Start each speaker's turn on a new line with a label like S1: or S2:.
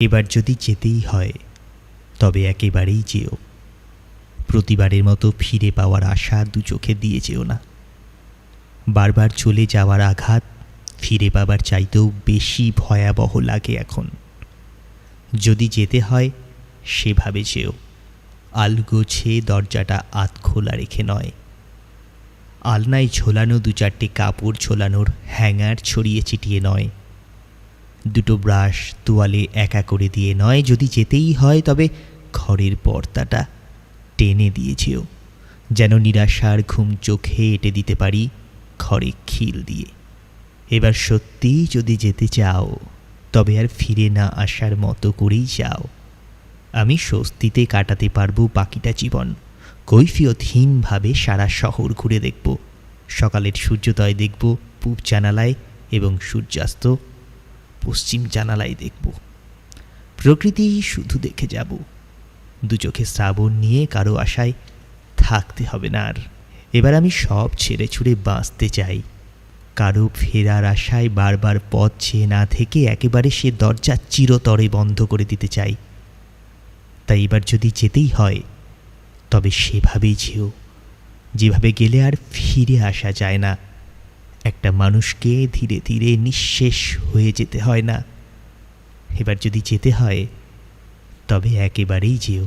S1: এবার যদি যেতেই হয়, তবে একেবারেই যেও। প্রতিবারের মতো ফিরে পাওয়ার আশা দু চোখে দিয়ে যেও না। বারবার চলে যাওয়ার আঘাত ফিরে পাবার চাইতেও বেশি ভয়াবহ লাগে এখন। যদি যেতে হয়, সেভাবে যেও। আলগোছে দরজাটা আত খোলা রেখে নয়। আলনায় ঝোলানো দু চারটে কাপড় ঝোলানোর হ্যাঙ্গার ছড়িয়ে ছিটিয়ে নয়। দুটো ব্রাশ তোয়ালে একা করে দিয়ে নয়, যদি যেতেই হয় তবে ঘরের পর্দাটা টেনে দিয়েছেও। যেন নিরাশার ঘুম চোখে এঁটে দিতে পারি ঘরে খিল দিয়ে। এবার সত্যিই যদি যেতে চাও, তবে আর ফিরে না আসার মতো করেই যাও। আমি স্বস্তিতে কাটাতে পারব বাকিটা জীবন। কৈফিয়তহীনভাবে সারা শহর ঘুরে দেখব। সকালের সূর্যোদয় দেখব পূব জানালায় এবং সূর্যাস্ত পশ্চিম জানালায় দেখব। প্রকৃতি শুধু দেখে যাব। দু চোখে শ্রাবণ নিয়ে কারও আশায় থাকতে হবে না আর। এবার আমি সব ছেড়ে ছুড়ে বাঁচতে চাই। কারও ফেরার আশায় বারবার পথ চেয়ে না থেকে একেবারে সে দরজা চিরতরে বন্ধ করে দিতে চাই। তাই এবার যদি যেতেই হয়, তবে সেভাবেই যেও। যেভাবে গেলে আর ফিরে আসা যায় না। একটা মানুষকে ধীরে ধীরে নিঃশেষ হয়ে যেতে হয় না। এবার যদি যেতে হয়, তবে একেবারেই যেও।